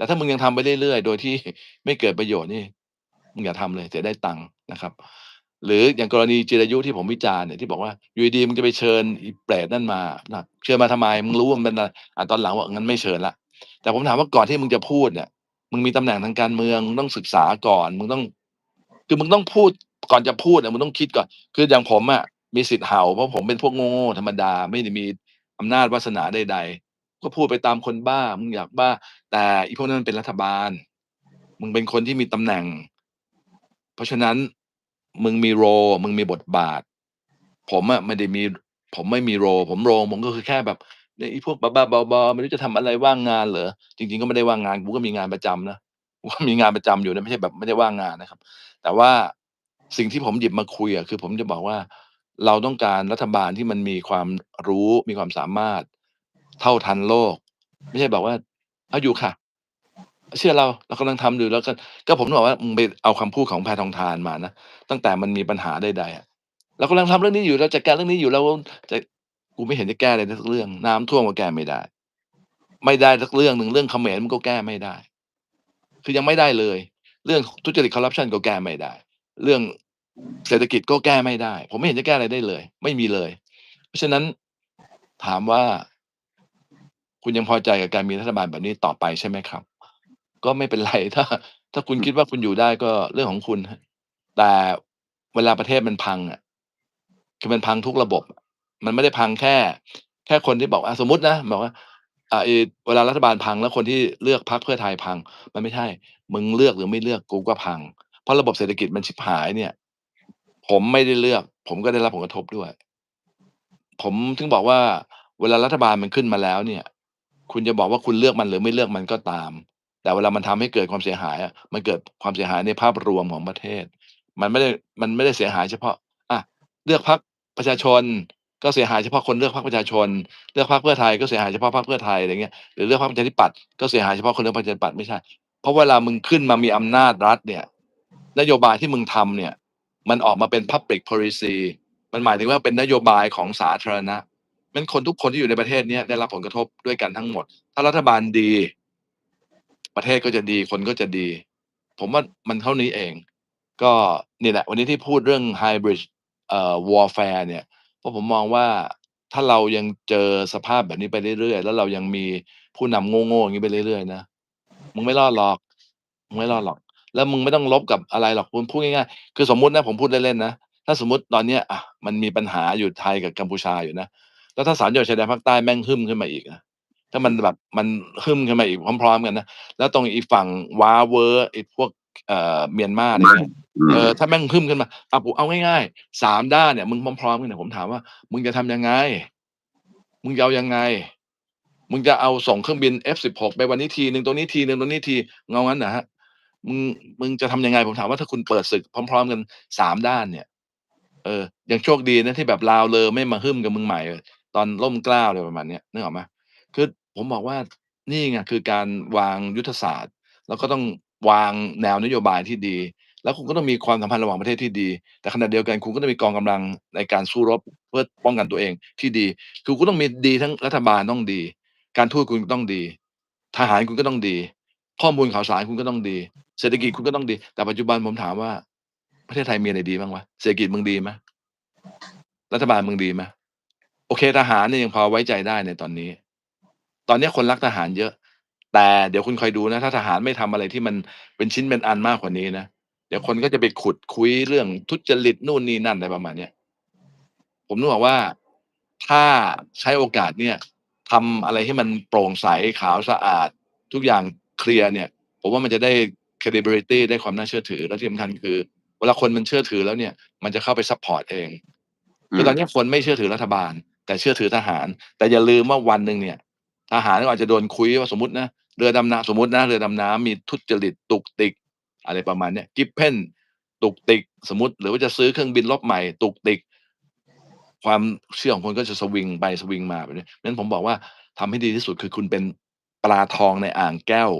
แต่ถ้ามึงยังทำไปเรื่อยๆ โดยที่ไม่เกิดประโยชน์นี่มึงอย่าทำเลยเสียได้ตังค์นะครับ หรืออย่างกรณีจิรายุที่ผมวิจารณ์เนี่ยที่บอกว่าอยู่ดีมึงจะไปเชิญอีเปรตนั่นมานะเชิญมาทำไม?มึงรู้ว่ามันเป็นอะไรอ่าตอนหลังบอกงั้นไม่เชิญล้วแต่ผมถามว่าก่อนที่มึงจะพูดเนี่ยมึงมีตำแหน่งทางการเมืองมึงต้องศึกษาก่อน มึงต้อง คือมึงต้องพูดก่อนจะพูดอะมึงต้องคิดก่อน คืออย่างผมอะมีสิทธิ์เห่าเพราะผมเป็นพวกโง่ๆธรรมดาไม่ได้มีอำนาจวาสนาใดๆ ก็พูดไปตามคนบ้า มึงอยากบ้า แต่อีพวกนั้นมันเป็นรัฐบาล มึงเป็นคนที่มีตำแหน่ง เพราะฉะนั้นมึงมี role มึงมีบทบาท ผมอะไม่ได้มี ผมไม่มี role ผม role ผมก็คือแค่แบบไอ้พวกบ้าๆบอๆไม่รู้จะทำอะไรว่างงานเหรอ?จริง ๆ ก็ไม่ได้ว่างงานกูก็มีงานประจำนะกูก็มีงานประจำอยู่นะไม่ใช่แบบไม่ได้ว่างงานนะครับ แต่ว่าสิ่งที่ผมหยิบมาคุยอะคือ ผมจะบอกว่า เราต้องการรัฐบาลที่มันมีความรู้มีความสามารถ เท่าทันโลก ไม่ใช่บอกว่า"เอาอยู่ค่ะ เชื่อเราเรากำลังทำอยู่"แล้วก็ ก็ผมบอกว่ามึงไปเอาคำพูดของแพทองธารมานะตั้งแต่มันมีปัญหาใดๆอะ"เรากำลังทำเรื่องนี้อยู่เราจัดการเรื่องนี้อยู่เราจะ"กูไม่เห็นจะแก้อะไรได้สักเรื่อง น้ำท่วมก็แก้ไม่ได้ ไม่ได้สักเรื่องหนึ่งเรื่องเขมรมันก็แก้ไม่ได้ คือยังไม่ได้เลย เรื่องทุจริตคอร์รัปชันก็แก้ไม่ได้ เรื่องเศรษฐกิจก็แก้ไม่ได้ ผมไม่เห็นจะแก้อะไรได้เลย ไม่มีเลย เพราะฉะนั้นถามว่า คุณยังพอใจกับการมีรัฐบาลแบบนี้ต่อไปใช่ไหมครับ?ก็ไม่เป็นไร ถ้า ถ้าคุณคิดว่าคุณอยู่ได้ก็เรื่องของคุณแต่เวลาประเทศมันพังอะ คือมันพังทุกระบบ มันไม่ได้พังแค่ แค่คนที่บอกอ่าสมมตินะบอกว่าอ่าไอ้เวลารัฐบาลพังแล้วคนที่เลือกพรรคเพื่อไทยพัง มันไม่ใช่ มึงเลือกหรือไม่เลือกกูก็พัง เพราะระบบเศรษฐกิจมันฉิบหายเนี่ย ผมไม่ได้เลือก ผมก็ได้รับผลกระทบด้วย ผมถึงบอกว่า เวลารัฐบาลมันขึ้นมาแล้วเนี่ย คุณจะบอกว่าคุณเลือกมันหรือไม่เลือกมันก็ตาม แต่เวลามันทำให้เกิดความเสียหายอะมันเกิดความเสียหายในภาพรวมของประเทศ มันไม่ได้มันไม่ได้เสียหายเฉพาะอะเลือกพรรคประชาชน ก็เสียหายเฉพาะคนเลือกพรรคประชาชน เลือกพรรคเพื่อไทยก็เสียหายเฉพาะพรรคเพื่อไทยอะไรอย่างเงี้ยหรือเลือกพรรคประชาธิปัตย์ก็เสียหายเฉพาะคนเลือกประชาธิปัตย์ไม่ใช่ เพราะเวลามึงขึ้นมามีอำนาจรัฐเนี่ย นโยบายที่มึงทำเนี่ย มันออกมาเป็น Public Policy มันหมายถึงว่าเป็นนโยบายของสาธารณะ งั้นคนทุกคนที่อยู่ในประเทศเนี้ยได้รับผลกระทบด้วยกันทั้งหมด ถ้ารัฐบาลดี ประเทศก็จะดี คนก็จะดี ผมว่ามันเท่านี้เอง ก็นี่แหละ วันนี้ที่พูดเรื่อง Hybrid เอ่อ Warfare เนี่ย เพราะผมมองว่าถ้าเรายังเจอสภาพแบบนี้ไปเรื่อยๆ แล้วเรายังมีผู้นำโง่ๆอย่างงี้ไปเรื่อยๆ นะ มึงไม่รอดหรอก มึงไม่รอดหรอก แล้วมึงไม่ต้องรบกับอะไรหรอกคุณพูดง่ายๆ คือสมมตินะผมพูดเล่นๆนะ ถ้าสมมติตอนเนี้ยอะมันมีปัญหาอยู่ไทยกับกัมพูชาอยู่นะ แล้วถ้า3จังหวัดชายแดนภาคใต้แม่งฮึ่มขึ้นมาอีกนะถ้ามันแบบมันฮึ่มขึ้นมาอีกพร้อม ๆ กันนะแล้วตรงอีกฝั่งว้าเว้อไอ้พวกเอ่อเมียนมาอะไรเงี้ยอืเอมอถ้าแม่งฮึ่มขึ้นมาอะผมเอาง่ายๆ3ด้านเนี่ยมึงพร้อมๆกันเนี่ยผมถามว่า มึงจะทำยังไง?มึงจะเอายังไง?มึงจะเอาส่งเครื่องบิน F16 ไปวันนี้ทีหนึ่งตรงนี้ทีหนึ่งตรงนี้ทีมึงเอางั้นเหรอครับ?มึงมึงจะทำยังไง?ผมถามว่าถ้าคุณเปิดศึกพร้อม ๆ กัน3ด้านเนี่ย เออยังโชคดีนะที่แบบลาวเลอไม่มาฮึ่มกับมึงใหม่ ตอนร่มเกล้าอะไรประมาณเนี้ยนึกออกไหม?คือผมบอกว่านี่ไงคือการวางยุทธศาสตร์ แล้วก็ต้องวางแนวนโยบายที่ดี แล้วคุณก็ต้องมีความสัมพันธ์ระหว่างประเทศที่ดี แต่ขณะเดียวกันคุณก็ต้องมีกองกำลังในการสู้รบเพื่อป้องกันตัวเองที่ดี คือคุณต้องมีดีทั้งรัฐบาลต้องดี การทูตคุณต้องดี ทหารคุณก็ต้องดี ข้อมูลข่าวสารคุณก็ต้องดี เศรษฐกิจคุณก็ต้องดี แต่ปัจจุบันผมถามว่า ประเทศไทยมีอะไรดีบ้างวะ?เศรษฐกิจมึงดีไหม?รัฐบาลมึงดีไหม? โอเคทหารเนี่ยยังพอไว้ใจได้ในตอนนี้ ตอนนี้คนรักทหารเยอะ แต่เดี๋ยวคุณคอยดูนะ ถ้าทหารไม่ทำอะไรที่มันเป็นชิ้นเป็นอันมากกว่านี้นะเดี๋ยวคนก็จะไปขุดคุยเรื่องทุจริตนู่นนี่นั่นอะไรประมาณเนี้ยผมถึงบอกว่าถ้าใช้โอกาสเนี่ยทำอะไรให้มันโปร่งใสขาวสะอาด ทุกอย่างเคลียร์เนี่ย ผมว่ามันจะได้ credibility ได้ความน่าเชื่อถือและที่สำคัญคือเวลาคนมันเชื่อถือแล้วเนี่ย มันจะเข้าไปซัปพอร์ตเองคือตอนนี้คนไม่เชื่อถือรัฐบาล แต่เชื่อถือทหาร แต่อย่าลืมว่าวันหนึ่งเนี่ย ทหารก็อาจจะโดนคุยว่าสมมตินะเรือดำน้ำสมมตินะเรือดำน้ำมีทุจริตตุกติก อะไรประมาณเนี้ย Gripen ตุกติก สมมติ หรือว่าจะซื้อเครื่องบินรบใหม่ ตุกติก ความเชื่อของคนก็จะสวิงไปสวิงมาแบบนี้งั้นผมบอกว่าทำให้ดีที่สุดคือคุณเป็นปลาทองในอ่างแก้ว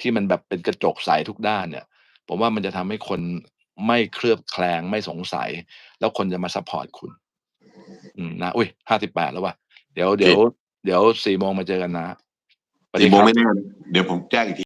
ที่มันแบบเป็นกระจกใสทุกด้านเนี่ย ผมว่ามันจะทำให้คนไม่เคลือบแคลงไม่สงสัย แล้วคนจะมาซัปพอร์ตคุณ อืมนะอุ๊ย58แล้วว่ะเดี๋ยวโอเดี๋ยวเคเดี๋ยว4โมงมาเจอกันนะสวัส4ดีโมคงรับไม่แน่เดี๋ยวผมแจ้งอีกที